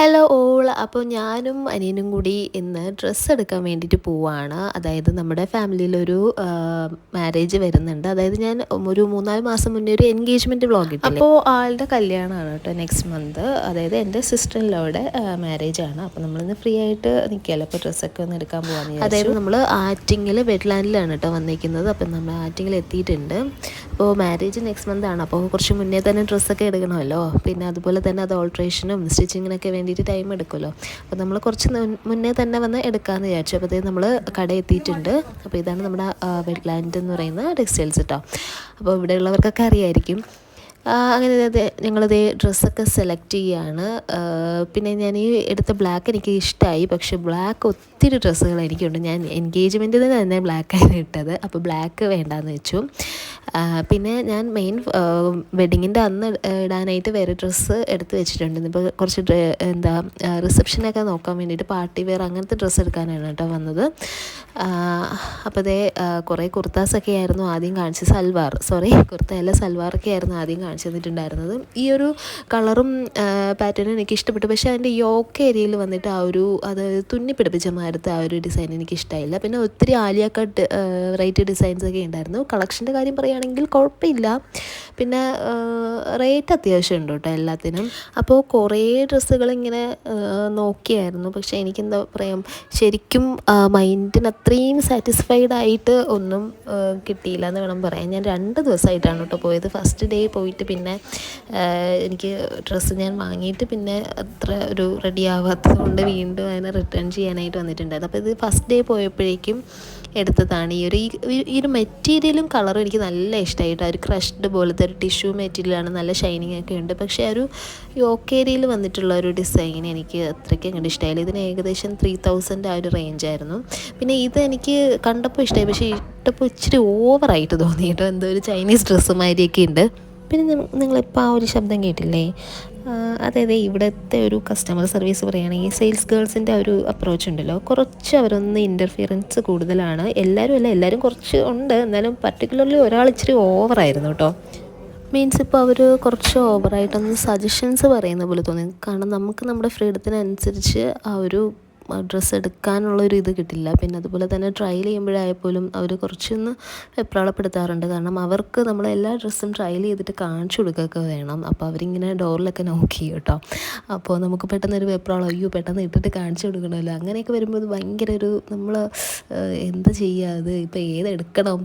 Hello all അപ്പോൾ ഞാനും അനിയനും കൂടി ഇന്ന് ഡ്രസ്സ് എടുക്കാൻ വേണ്ടിയിട്ട് പോവാണ്. അതായത് നമ്മുടെ ഫാമിലിയിലൊരു മാരേജ് വരുന്നുണ്ട്. അതായത് ഞാൻ ഒരു മൂന്നാൽ മാസം മുന്നേ ഒരു എൻഗേജ്മെന്റ് വ്ളോഗ് അപ്പോൾ ആളുടെ കല്യാണമാണ് കേട്ടോ നെക്സ്റ്റ് മന്ത് അതായത് എന്റെ സിസ്റ്ററിലവിടെ മാരേജ് ആണ്. അപ്പോൾ നമ്മളിന്ന് ഫ്രീ ആയിട്ട് നിൽക്കുകയല്ലോ? അപ്പോൾ ഡ്രസ്സൊക്കെ ഒന്ന് എടുക്കാൻ പോകാമെന്ന് അതായത് നമ്മൾ ആറ്റിങ്ങിൽ വെറ്റ്ലാൻഡിലാണ് കേട്ടോ വന്നിരിക്കുന്നത് അപ്പം നമ്മൾ ആറ്റിങ്ങിൽ എത്തിയിട്ടുണ്ട്. അപ്പോൾ മാരേജ് നെക്സ്റ്റ് മന്ത് ആണ്. അപ്പോൾ കുറച്ച് മുന്നേ തന്നെ ഡ്രസ്സൊക്കെ എടുക്കണമല്ലോ. പിന്നെ അതുപോലെ തന്നെ അത് ഓൾട്രേഷനും സ്റ്റിച്ചിങ്ങിനൊക്കെ വേണ്ടിയിട്ട് ടൈം എടുക്കുമല്ലോ. അപ്പോൾ നമ്മൾ കുറച്ച് മുന്നേ തന്നെ വന്ന് എടുക്കാമെന്ന് വിചാരിച്ചു. അപ്പോൾ നമ്മൾ കട എത്തിയിട്ടുണ്ട് അപ്പോൾ ഇതാണ് നമ്മുടെ വെറ്റ്ലാൻഡ് എന്ന് പറയുന്ന ടെക്സ്റ്റൈൽസ് കേട്ടോ അപ്പോൾ ഇവിടെയുള്ളവർക്കൊക്കെ അറിയായിരിക്കും. അങ്ങനെ ഞങ്ങളിത് ഡ്രസ്സൊക്കെ സെലക്ട് ചെയ്യുകയാണ് പിന്നെ ഞാൻ ഈ എടുത്ത ബ്ലാക്ക് എനിക്ക് ഇഷ്ടമായി പക്ഷെ ബ്ലാക്ക് ഒത്തിരി ഡ്രസ്സുകൾ എനിക്കുണ്ട്. ഞാൻ എൻഗേജ്മെന്റിന് തന്നെ ബ്ലാക്കാണ് ഇട്ടത്. അപ്പോൾ ബ്ലാക്ക് വേണ്ടാന്ന് വെച്ചു. പിന്നെ ഞാൻ മെയിൻ വെഡിങ്ങിന്റെ അന്ന് ഇടാനായിട്ട് വേറെ ഡ്രസ്സ് എടുത്ത് വെച്ചിട്ടുണ്ട് ഇപ്പോൾ കുറച്ച് എന്താ റിസപ്ഷനൊക്കെ നോക്കാൻ വേണ്ടിയിട്ട് പാർട്ടി വെയർ അങ്ങനത്തെ ഡ്രസ്സ് എടുക്കാനാണ് കേട്ടോ വന്നത്. അപ്പോൾ അതേ കുറേ കുർത്താസൊക്കെ ആയിരുന്നു ആദ്യം കാണിച്ചത്. സൽവാർ സോറി കുർത്തയല്ല സൽവാറൊക്കെ ആയിരുന്നു ആദ്യം കാണിച്ചു തന്നിട്ടുണ്ടായിരുന്നത്. ഈ ഒരു കളറും പാറ്റേണും എനിക്ക് ഇഷ്ടപ്പെട്ടു. പക്ഷേ അതിന്റെ യോക്ക് ഏരിയയിൽ വന്നിട്ട് ആ ഒരു അത് തുന്നി പിടിപ്പിച്ച മാരത്തെ ആ ഒരു ഡിസൈൻ എനിക്ക് ഇഷ്ടമായില്ല പിന്നെ ഒത്തിരി ആലിയ കട്ട് വെറൈറ്റി ഡിസൈൻസ് ഒക്കെ ഉണ്ടായിരുന്നു. കളക്ഷന്റെ കാര്യം പറയുകയാണെങ്കിൽ കുഴപ്പമില്ല. പിന്നെ റേറ്റ് അത്യാവശ്യം ഉണ്ട് കേട്ടോ എല്ലാത്തിനും. അപ്പോൾ കുറേ ഡ്രസ്സുകൾ ഇങ്ങനെ നോക്കിയായിരുന്നു. പക്ഷേ എനിക്കെന്താ പറയാം ശരിക്കും മൈൻഡിന് അത്രയും സാറ്റിസ്ഫൈഡ് ആയിട്ട് ഒന്നും കിട്ടിയില്ല എന്ന് വേണം പറയാൻ. ഞാൻ രണ്ട് ദിവസമായിട്ടാണ് കേട്ടോ പോയത്. ഫസ്റ്റ് ഡേ പോയിട്ട് പിന്നെ എനിക്ക് ഡ്രസ്സ് ഞാൻ വാങ്ങിയിട്ട് പിന്നെ അത്ര ഒരു റെഡി ആവാത്തത് കൊണ്ട് വീണ്ടും അതിനെ റിട്ടേൺ ചെയ്യാനായിട്ട് വന്നിട്ടുണ്ടായിരുന്നു. അപ്പോൾ ഇത് ഫസ്റ്റ് ഡേ പോയപ്പോഴേക്കും എടുത്തതാണ്. ഈ ഒരു ഈ ഒരു മെറ്റീരിയലും കളറും എനിക്ക് നല്ല ഇഷ്ടമായിട്ട് ഒരു ക്രഷ്ഡ് പോലത്തെ ഒരു ടിഷ്യൂ മെറ്റീരിയലാണ് നല്ല ഷൈനിങ് ഒക്കെ ഉണ്ട്. പക്ഷേ ഒരു യോക്കേരിയിൽ വന്നിട്ടുള്ള ഒരു ഡിസൈൻ എനിക്ക് അത്രയ്ക്ക് അങ്ങോട്ട് ഇഷ്ടമായില്ല ഇതിന് ഏകദേശം ത്രീ തൗസൻഡ് ആ ഒരു റേഞ്ചായിരുന്നു പിന്നെ ഇത് എനിക്ക് കണ്ടപ്പോൾ ഇഷ്ടമായി പക്ഷേ ഇട്ടപ്പോൾ ഇച്ചിരി ഓവറായിട്ട് തോന്നി കേട്ടോ. എന്തോ ഒരു ചൈനീസ് ഡ്രസ്സ് മാതിരിയൊക്കെ ഉണ്ട്. പിന്നെ നിങ്ങളിപ്പോൾ ആ ഒരു ശബ്ദം കേട്ടില്ലേ? അതായത് ഇവിടുത്തെ ഒരു കസ്റ്റമർ സർവീസ് പറയുകയാണെങ്കിൽ സെയിൽസ് ഗേൾസിന്റെ ഒരു അപ്രോച്ച് ഉണ്ടല്ലോ. കുറച്ച് അവരൊന്ന് ഇന്റർഫിയറൻസ് കൂടുതലാണ്. എല്ലാവരും അല്ല എല്ലാവരും കുറച്ച് ഉണ്ട്. എന്നാലും പർട്ടിക്കുലർലി ഒരാൾ ഇച്ചിരി ഓവറായിരുന്നു കേട്ടോ. മീൻസ് ഇപ്പോൾ അവർ കുറച്ച് ഓവറായിട്ടൊന്ന് സജഷൻസ് പറയുന്ന പോലെ തോന്നി. കാരണം നമുക്ക് നമ്മുടെ ഫ്രീഡത്തിനനുസരിച്ച് ആ ഒരു ഡ്രസ്സ് എടുക്കാനുള്ള ഒരു ഇത് കിട്ടില്ല. പിന്നെ അതുപോലെ തന്നെ ട്രയൽ ചെയ്യുമ്പോഴായപ്പോലും അവർ കുറച്ചൊന്ന് വെപ്രാളപ്പെടുത്താറുണ്ട്. കാരണം അവർക്ക് നമ്മൾ എല്ലാ ഡ്രസ്സും ട്രയൽ ചെയ്തിട്ട് കാണിച്ചു കൊടുക്കുകയൊക്കെ വേണം. അപ്പോൾ അവരിങ്ങനെ ഡോറിലൊക്കെ നോക്കി കേട്ടോ. അപ്പോൾ നമുക്ക് പെട്ടെന്ന് ഒരു വെപ്രാളം അയ്യോ പെട്ടെന്ന് ഇട്ടിട്ട് കാണിച്ചു കൊടുക്കണമല്ലോ. അങ്ങനെയൊക്കെ വരുമ്പോൾ ഭയങ്കര ഒരു നമ്മൾ എന്താ ചെയ്യുക ഇപ്പോൾ ഏതെടുക്കണം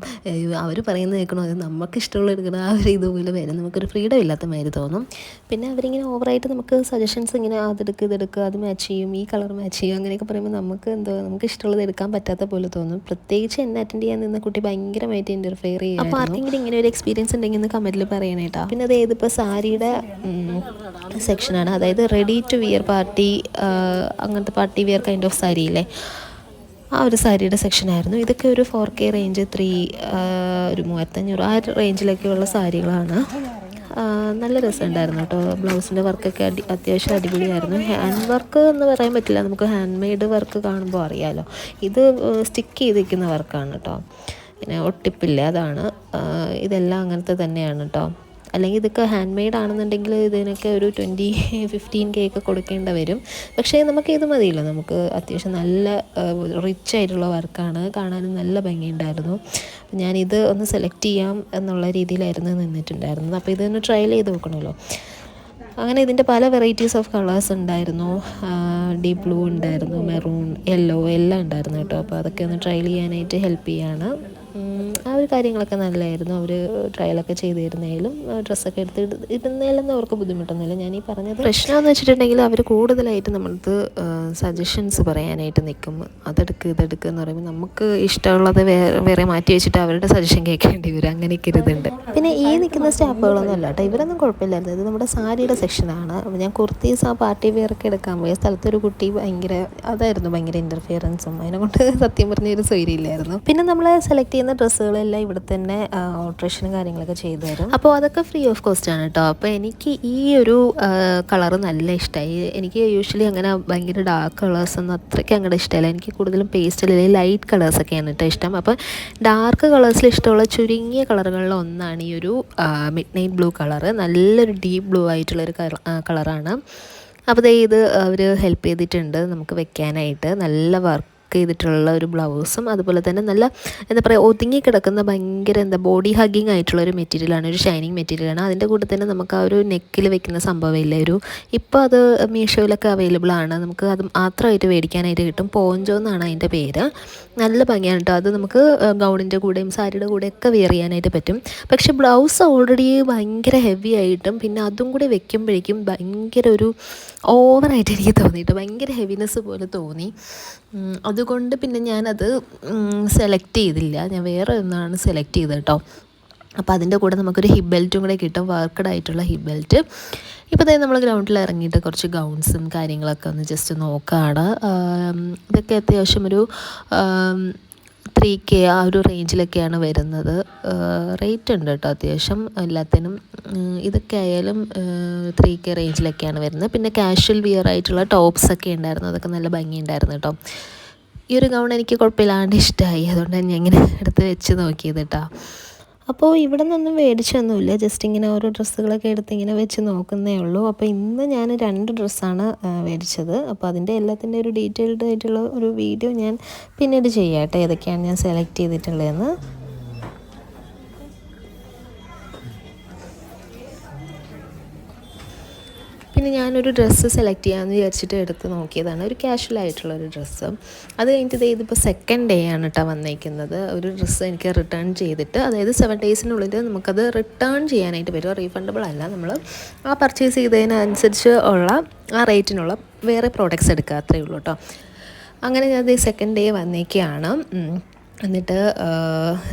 അവർ പറയുന്നത് കേൾക്കണോ? അത് നമുക്ക് ഇഷ്ടമുള്ള എടുക്കണം ആ ഒരു ഇതുപോലെ വരും. നമുക്കൊരു ഫ്രീഡം ഇല്ലാത്ത മാതിരി തോന്നും. പിന്നെ അവരിങ്ങനെ ഓവറായിട്ട് നമുക്ക് സജഷൻസ് ഇങ്ങനെ അതെടുക്കുക ഇതെടുക്കുക അത് മാച്ച് ചെയ്യും. ഈ കളർ മാച്ച് ചെയ്യും. അങ്ങനെ അങ്ങനെയൊക്കെ പറയുമ്പോൾ നമുക്ക് എന്തോ നമുക്ക് ഇഷ്ടമുള്ളത് എടുക്കാൻ പറ്റാത്ത പോലെ തോന്നും. പ്രത്യേകിച്ച് എന്നെ അറ്റൻഡ് ചെയ്യാൻ നിന്ന കുട്ടി ഭയങ്കരമായിട്ട് ഇന്റർഫെയർ ചെയ്യും അപ്പോൾ ആർക്കെങ്കിലും ഇങ്ങനെ ഒരു എക്സ്പീരിയൻസ് ഉണ്ടെങ്കിൽ ഒന്ന് കമന്റിൽ പറയണേട്ടാ പിന്നെ അത് ഏതിപ്പോൾ സാരിയുടെ സെക്ഷനാണ് അതായത് റെഡി ടു വിയർ പാർട്ടി അങ്ങനത്തെ party wear kind of sari അല്ലേ ആ ഒരു സാരിയുടെ സെക്ഷനായിരുന്നു ഇതൊക്കെ ഒരു ഫോർ കെ റേഞ്ച് ത്രീ ഒരു മൂവായിരത്തഞ്ഞൂറ് ആ റേഞ്ചിലൊക്കെയുള്ള സാരികളാണ്. നല്ല രസമുണ്ടായിരുന്നു കേട്ടോ. ബ്ലൗസിന്റെ വർക്കൊക്കെ അടി അത്യാവശ്യം അടിപൊളിയായിരുന്നു. ഹാൻഡ് വർക്ക് എന്ന് പറയാൻ പറ്റില്ല. നമുക്ക് ഹാൻഡ് മെയ്ഡ് വർക്ക് കാണുമ്പോൾ അറിയാമല്ലോ ഇത് സ്റ്റിക്ക് ചെയ്തിരിക്കുന്ന വർക്കാണ് കേട്ടോ. പിന്നെ ഒട്ടിപ്പില്ല അതാണ്. ഇതെല്ലാം അങ്ങനത്തെ തന്നെയാണ് കേട്ടോ. അല്ലെങ്കിൽ ഇതൊക്കെ ഹാൻഡ് മെയ്ഡ് ആണെന്നുണ്ടെങ്കിൽ ഇതിനൊക്കെ ഒരു ട്വന്റി ഫിഫ്റ്റീൻ കെ ഒക്കെ കൊടുക്കേണ്ട വരും. പക്ഷേ നമുക്ക് ഇത് മതിയില്ല. നമുക്ക് അത്യാവശ്യം നല്ല റിച്ച് ആയിട്ടുള്ള വർക്കാണ് കാണാനും നല്ല ഭംഗിയുണ്ടായിരുന്നു. ഞാനിത് ഒന്ന് സെലക്ട് ചെയ്യാം എന്നുള്ള രീതിയിലായിരുന്നു നിന്നിട്ടുണ്ടായിരുന്നത്. അപ്പോൾ ഇതൊന്ന് ട്രയൽ ചെയ്ത് നോക്കണമല്ലോ. അങ്ങനെ ഇതിന്റെ പല വെറൈറ്റീസ് ഓഫ് കളേഴ്സ് ഉണ്ടായിരുന്നു. ഡീപ് ബ്ലൂ ഉണ്ടായിരുന്നു മെറൂൺ യെല്ലോ എല്ലാം ഉണ്ടായിരുന്നു കേട്ടോ. അപ്പോൾ അതൊക്കെ ഒന്ന് ട്രയൽ ചെയ്യാനായിട്ട് ഹെൽപ്പ് ചെയ്യാണ്. ആ കാര്യങ്ങളൊക്കെ നല്ലതായിരുന്നു അവർ ട്രയലൊക്കെ ചെയ്ത് തരുന്നതിലും ഡ്രസ്സൊക്കെ എടുത്ത് ഇടുന്നതിലൊന്നും അവർക്ക് ബുദ്ധിമുട്ടൊന്നുമില്ല. ഞാൻ ഈ പറഞ്ഞത് പ്രശ്നമെന്ന് വെച്ചിട്ടുണ്ടെങ്കിൽ അവർ കൂടുതലായിട്ട് നമ്മൾക്ക് സജഷൻസ് പറയാനായിട്ട് നിൽക്കും അതെടുക്ക് ഇതെടുക്കുക എന്ന് പറയുമ്പോൾ നമുക്ക് ഇഷ്ടമുള്ളത് വേറെ വേറെ മാറ്റി വെച്ചിട്ട് അവരുടെ സജഷൻ കേൾക്കേണ്ടി വരും. അങ്ങനെയൊക്കെ ഇരുതുണ്ട് പിന്നെ ഈ നിൽക്കുന്ന സ്റ്റാഫുകളൊന്നും അല്ല കേട്ടോ. ഇവരൊന്നും കുഴപ്പമില്ലായിരുന്നു. ഇത് നമ്മുടെ സാരിയുടെ സെക്ഷനാണ് അപ്പോൾ ഞാൻ കുർത്തീസ് ആ പാർട്ടി വെയറൊക്കെ എടുക്കാൻ പോയ സ്ഥലത്തൊരു കുട്ടി ഭയങ്കര അതായിരുന്നു ഭയങ്കര ഇന്റർഫിയറൻസും അതിനെ കൊണ്ട് സത്യം പറഞ്ഞ ഒരു സ്വൈര്യമില്ലായിരുന്നു. പിന്നെ നമ്മൾ സെലക്ട് ചെയ്യുന്ന ഡ്രസ്സുകളെല്ലാം ഇവിടെ തന്നെ ഓൾട്രേഷനും കാര്യങ്ങളൊക്കെ ചെയ്തു തരും. അപ്പോൾ അതൊക്കെ ഫ്രീ ഓഫ് കോസ്റ്റ് ആണ് കേട്ടോ അപ്പോൾ എനിക്ക് ഈ ഒരു കളർ നല്ല ഇഷ്ടമായി എനിക്ക് യൂഷ്വലി അങ്ങനെ ഭയങ്കര ഡാർക്ക് കളേഴ്സ് ഒന്നും അത്രയ്ക്ക് അങ്ങോട്ട് ഇഷ്ടമല്ല. എനിക്ക് കൂടുതലും പേസ്റ്റൽ അല്ലെങ്കിൽ ലൈറ്റ് കളേഴ്സൊക്കെയാണ് കേട്ടോ ഇഷ്ടം. അപ്പോൾ ഡാർക്ക് കളേഴ്സിൽ ഇഷ്ടമുള്ള ചുരുങ്ങിയ കളറുകളിൽ ഒന്നാണ് ഈ ഒരു മിഡ് നൈറ്റ് ബ്ലൂ കളർ നല്ലൊരു ഡീപ്പ് ബ്ലൂ ആയിട്ടുള്ളൊരു കളറാണ് അപ്പോൾ ഇത് അവർ ഹെൽപ്പ് ചെയ്തിട്ടുണ്ട് നമുക്ക് വെക്കാനായിട്ട്. നല്ല വർക്ക് ചെയ്തിട്ടുള്ള ഒരു ബ്ലൗസും അതുപോലെ തന്നെ നല്ല എന്താ പറയുക ഒതുങ്ങി കിടക്കുന്ന ഭയങ്കര എന്താ ബോഡി ഹഗ്ഗിങ് ആയിട്ടുള്ള ഒരു മെറ്റീരിയലാണ് ഒരു ഷൈനിങ് മെറ്റീരിയലാണ് അതിന്റെ കൂടെ തന്നെ നമുക്ക് ആ ഒരു നെക്കിൽ വെക്കുന്ന സംഭവമില്ല ഒരു ഇപ്പോൾ അത് മീഷോയിലൊക്കെ അവൈലബിൾ ആണ്. നമുക്ക് അത് മാത്രമായിട്ട് മേടിക്കാനായിട്ട് കിട്ടും. പോഞ്ചോ എന്നാണ് അതിന്റെ പേര്. നല്ല ഭംഗിയാണ് കേട്ടോ. അത് നമുക്ക് ഗൗണിന്റെ കൂടെയും സാരിയുടെ കൂടെയൊക്കെ വെയർ ചെയ്യാനായിട്ട് പറ്റും. പക്ഷെ ബ്ലൗസ് ഓൾറെഡി ഭയങ്കര ഹെവി ആയിട്ടും പിന്നെ അതും കൂടി വെക്കുമ്പോഴേക്കും ഭയങ്കര ഒരു ഓവറായിട്ട് എനിക്ക് തോന്നിയിട്ട്. ഭയങ്കര ഹെവിനെസ് പോലെ തോന്നി. അതുകൊണ്ട് പിന്നെ ഞാനത് സെലക്ട് ചെയ്തില്ല. ഞാൻ വേറെ ഒന്നാണ് സെലക്ട് ചെയ്തത് കേട്ടോ അപ്പോൾ അതിന്റെ കൂടെ നമുക്കൊരു ഹിബ് ബെൽറ്റും കൂടെ കിട്ടും. വർക്കഡ് ആയിട്ടുള്ള ഹിബ് ബെൽറ്റ് ഇപ്പോൾ തന്നെ നമ്മൾ ഗ്രൗണ്ടിൽ ഇറങ്ങിയിട്ട് കുറച്ച് ഗൗൺസും കാര്യങ്ങളൊക്കെ ഒന്ന് ജസ്റ്റ് നോക്കുകയാണ് ഇതൊക്കെ അത്യാവശ്യം ഒരു ത്രീ കെ ആ ഒരു റേഞ്ചിലൊക്കെയാണ് വരുന്നത്. റേറ്റ് ഉണ്ട് കേട്ടോ അത്യാവശ്യം. എല്ലാത്തിനും ഇതൊക്കെ ആയാലും ത്രീ കെ റേഞ്ചിലൊക്കെയാണ് വരുന്നത്. പിന്നെ കാഷ്വൽ വിയർ ആയിട്ടുള്ള ടോപ്സ് ഒക്കെ ഉണ്ടായിരുന്നു. അതൊക്കെ നല്ല ഭംഗിയുണ്ടായിരുന്നു കേട്ടോ. ഈ ഒരു ഗൗൺ എനിക്ക് കുഴപ്പമില്ലാണ്ട് ഇഷ്ടമായി അതുകൊണ്ട് ഞാൻ ഇങ്ങനെ എടുത്ത് വെച്ച് നോക്കിയത് കേട്ടോ. അപ്പോൾ ഇവിടെ നിന്നൊന്നും മേടിച്ചൊന്നുമില്ല. ജസ്റ്റ് ഇങ്ങനെ ഓരോ ഡ്രസ്സുകളൊക്കെ എടുത്ത് ഇങ്ങനെ വെച്ച് നോക്കുന്നേ ഉള്ളൂ. അപ്പോൾ ഇന്ന് ഞാൻ രണ്ട് ഡ്രസ്സാണ് മേടിച്ചത്. അപ്പോൾ അതിന്റെ എല്ലാത്തിന്റെ ഒരു ഡീറ്റെയിൽഡ് ആയിട്ടുള്ള ഒരു വീഡിയോ ഞാൻ പിന്നീട് ചെയ്യാം കേട്ടോ. ഏതൊക്കെയാണ് ഞാൻ സെലക്ട് ചെയ്തിട്ടുള്ളതെന്ന്. പിന്നെ ഞാനൊരു ഡ്രസ്സ് സെലക്ട് ചെയ്യാമെന്ന് വിചാരിച്ചിട്ട് എടുത്ത് നോക്കിയതാണ്. ഒരു കാഷ്വൽ ആയിട്ടുള്ള ഒരു ഡ്രസ്സ് അത് കഴിഞ്ഞിട്ട് ഇത് ഇതിപ്പോൾ സെക്കൻഡ് ഡേ ആണ് കേട്ടോ വന്നേക്കുന്നത്. ഒരു ഡ്രസ്സ് എനിക്ക് റിട്ടേൺ ചെയ്തിട്ട് അതായത് സെവൻ ഡേയ്സിനുള്ളിൽ നമുക്കത് റിട്ടേൺ ചെയ്യാനായിട്ട് വരും. റീഫണ്ടബിൾ അല്ല. നമ്മൾ ആ പർച്ചേസ് ചെയ്തതിനനുസരിച്ച് ഉള്ള ആ റേറ്റിനുള്ള വേറെ പ്രോഡക്റ്റ്സ് എടുക്കുക. അത്രയേ ഉള്ളൂ കേട്ടോ അങ്ങനെ ഞാൻ സെക്കൻഡ് ഡേ വന്നേക്കാണ്. എന്നിട്ട്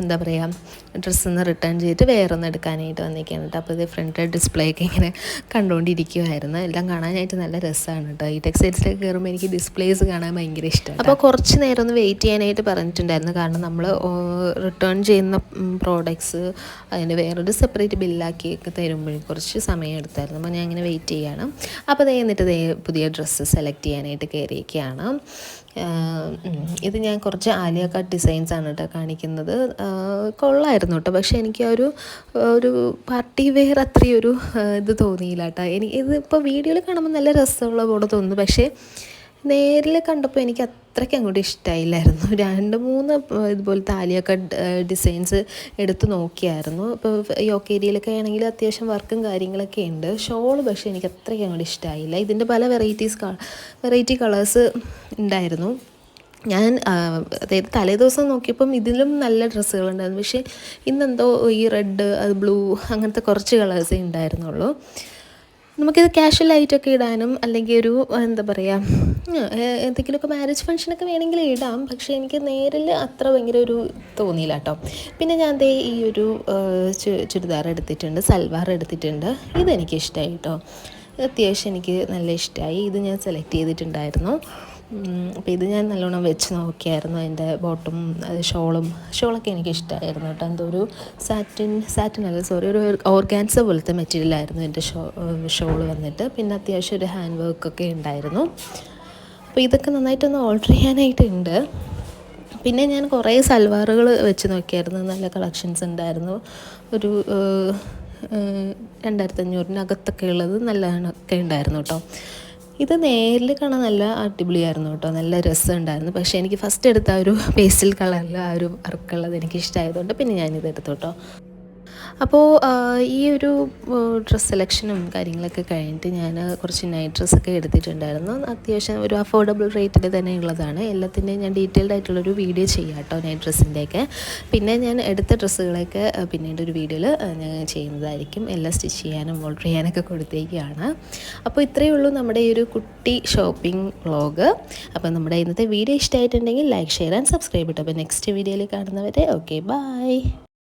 എന്താ പറയുക ഡ്രസ്സൊന്ന് റിട്ടേൺ ചെയ്തിട്ട് വേറെ ഒന്ന് എടുക്കാനായിട്ട് വന്നിരിക്കുകയാണ് കേട്ടോ അപ്പോൾ ഇത് ഫ്രണ്ട് ഡിസ്പ്ലേ ഒക്കെ ഇങ്ങനെ കണ്ടുകൊണ്ടിരിക്കുമായിരുന്നു എല്ലാം കാണാനായിട്ട് നല്ല രസമാണ് കേട്ടോ ഈ ടെക്സ്റ്റൈൽസിലേക്ക് കയറുമ്പോൾ എനിക്ക് ഡിസ്പ്ലേസ് കാണാൻ ഭയങ്കര ഇഷ്ടമാണ് അപ്പോൾ കുറച്ച് നേരം ഒന്ന് വെയിറ്റ് ചെയ്യാനായിട്ട് പറഞ്ഞിട്ടുണ്ടായിരുന്നു. കാരണം നമ്മൾ റിട്ടേൺ ചെയ്യുന്ന പ്രോഡക്ട്സ് അതിന് വേറൊരു സെപ്പറേറ്റ് ബില്ലാക്കിയൊക്കെ തരുമ്പോൾ കുറച്ച് സമയം എടുത്തായിരുന്നു. അപ്പോൾ ഞാൻ ഇങ്ങനെ വെയിറ്റ് ചെയ്യുകയാണ് അപ്പോൾ അതേ എന്നിട്ട് പുതിയ ഡ്രസ്സ് സെലക്ട് ചെയ്യാനായിട്ട് കയറിയൊക്കെയാണ് ഇത് ഞാൻ കുറച്ച് ആലിയ കട്ട് ഡിസൈൻസ് ആണ് കേട്ടോ കാണിക്കുന്നത്. കൊള്ളായിരുന്നു കേട്ടോ പക്ഷേ എനിക്ക് ആ ഒരു ഒരു പാർട്ടി വെയർ അത്രയൊരു ഇത് തോന്നിയില്ല കേട്ടോ എനിക്ക് ഇതിപ്പോൾ വീഡിയോയിൽ കാണുമ്പോൾ നല്ല രസമുള്ള പോലെ തോന്നുന്നു. പക്ഷേ നേരിൽ കണ്ടപ്പോൾ എനിക്ക് അത്രയ്ക്ക് അങ്ങോട്ട് ഇഷ്ടമായില്ലായിരുന്നു രണ്ട് മൂന്ന് ഇതുപോലത്തെ ആലിയൊക്കെ ഡിസൈൻസ് എടുത്ത് നോക്കിയായിരുന്നു. ഇപ്പോൾ യോക്കേരിയിലൊക്കെ ആണെങ്കിൽ അത്യാവശ്യം വർക്കും കാര്യങ്ങളൊക്കെ ഉണ്ട്. ഷോൾ പക്ഷേ എനിക്ക് അത്രയ്ക്ക് അങ്ങോട്ട് ഇഷ്ടമായില്ല ഇതിന്റെ പല വെറൈറ്റീസ് വെറൈറ്റി കളേഴ്സ് ഉണ്ടായിരുന്നു. ഞാൻ അതായത് തലേ ദിവസം നോക്കിയപ്പം ഇതിലും നല്ല ഡ്രസ്സുകളുണ്ടായിരുന്നു പക്ഷേ ഇന്നെന്തോ ഈ റെഡ് അത് ബ്ലൂ അങ്ങനത്തെ കുറച്ച് കളേഴ്സേ ഉണ്ടായിരുന്നുള്ളൂ. നമുക്കിത് ക്യാഷ്വൽ ആയിട്ടൊക്കെ ഇടാനും അല്ലെങ്കിൽ ഒരു എന്താ പറയുക എന്തെങ്കിലുമൊക്കെ മാരേജ് ഫംഗ്ഷനൊക്കെ വേണമെങ്കിൽ ഇടാം. പക്ഷേ എനിക്ക് നേരിൽ അത്ര ഭയങ്കര ഒരു തോന്നിയില്ല കേട്ടോ. പിന്നെ ഞാൻ ദേ ഈ ഒരു ചുരിദാർ എടുത്തിട്ടുണ്ട് സൽവാർ എടുത്തിട്ടുണ്ട്. ഇതെനിക്ക് ഇഷ്ടമായി കേട്ടോ. അത്യാവശ്യം എനിക്ക് നല്ല ഇഷ്ടമായി ഇത് ഞാൻ സെലക്ട് ചെയ്തിട്ടുണ്ടായിരുന്നു. അപ്പോൾ ഇത് ഞാൻ നല്ലോണം വെച്ച് നോക്കിയായിരുന്നു അതിന്റെ ബോട്ടും ഷോളും ഷോളൊക്കെ എനിക്ക് ഇഷ്ടമായിരുന്നു കേട്ടോ. എന്തോ ഒരു സാറ്റിൻ സാറ്റിൻ അല്ല സോറി ഒരു ഓർഗാൻസ പോലത്തെ മെറ്റീരിയലായിരുന്നു എന്റെ ഷോ ഷോൾ വന്നിട്ട്. പിന്നെ അത്യാവശ്യം ഒരു ഹാൻഡ് വർക്കൊക്കെ ഉണ്ടായിരുന്നു. അപ്പോൾ ഇതൊക്കെ നന്നായിട്ടൊന്ന് ഓർഡർ ചെയ്യാനായിട്ടുണ്ട്. പിന്നെ ഞാൻ കുറേ സൽവാറുകൾ വെച്ച് നോക്കിയായിരുന്നു. നല്ല കളക്ഷൻസ് ഉണ്ടായിരുന്നു. ഒരു രണ്ടായിരത്തി അഞ്ഞൂറിനകത്തൊക്കെ ഉള്ളത് നല്ലതൊക്കെ ഉണ്ടായിരുന്നു കേട്ടോ. ഇത് നേരിൽ കാണാൻ നല്ല അടിപൊളിയായിരുന്നു കേട്ടോ. നല്ല രസമുണ്ടായിരുന്നു. പക്ഷേ എനിക്ക് ഫസ്റ്റ് എടുത്ത ആ ഒരു പേസ്റ്റൽ കളറിൽ ആ ഒരു വർക്കുള്ളത് എനിക്ക് ഇഷ്ടമായതുകൊണ്ട് പിന്നെ ഞാനിത് എടുത്തു കേട്ടോ. അപ്പോൾ ഈ ഒരു ഡ്രസ്സ് സെലക്ഷനും കാര്യങ്ങളൊക്കെ കഴിഞ്ഞിട്ട് ഞാൻ കുറച്ച് നൈറ്റ് ഡ്രസ്സൊക്കെ എടുത്തിട്ടുണ്ടായിരുന്നു. അത്യാവശ്യം ഒരു അഫോർഡബിൾ റേറ്റിൽ തന്നെ ഉള്ളതാണ്. എല്ലാത്തിന്റെയും ഞാൻ ഡീറ്റെയിൽഡ് ആയിട്ടുള്ളൊരു വീഡിയോ ചെയ്യാം കേട്ടോ നൈറ്റ് ഡ്രസ്സിന്റെയൊക്കെ പിന്നെ ഞാൻ എടുത്ത ഡ്രസ്സുകളൊക്കെ പിന്നീട് ഒരു വീഡിയോയിൽ ഞാൻ ചെയ്യുന്നതായിരിക്കും. എല്ലാം സ്റ്റിച്ച് ചെയ്യാനും ഓർഡർ ചെയ്യാനൊക്കെ കൊടുത്തേക്കാണ്. അപ്പോൾ ഇത്രയേ ഉള്ളൂ നമ്മുടെ ഈ ഒരു കുട്ടി ഷോപ്പിംഗ് വ്ളോഗ് അപ്പോൾ നമ്മുടെ ഇന്നത്തെ വീഡിയോ ഇഷ്ടമായിട്ടുണ്ടെങ്കിൽ ലൈക്ക് ഷെയർ ആൻഡ് സബ്സ്ക്രൈബ് ഇട്ടോ. അപ്പോൾ നെക്സ്റ്റ് വീഡിയോയിൽ കാണുന്നവരെ ഓക്കെ ബൈ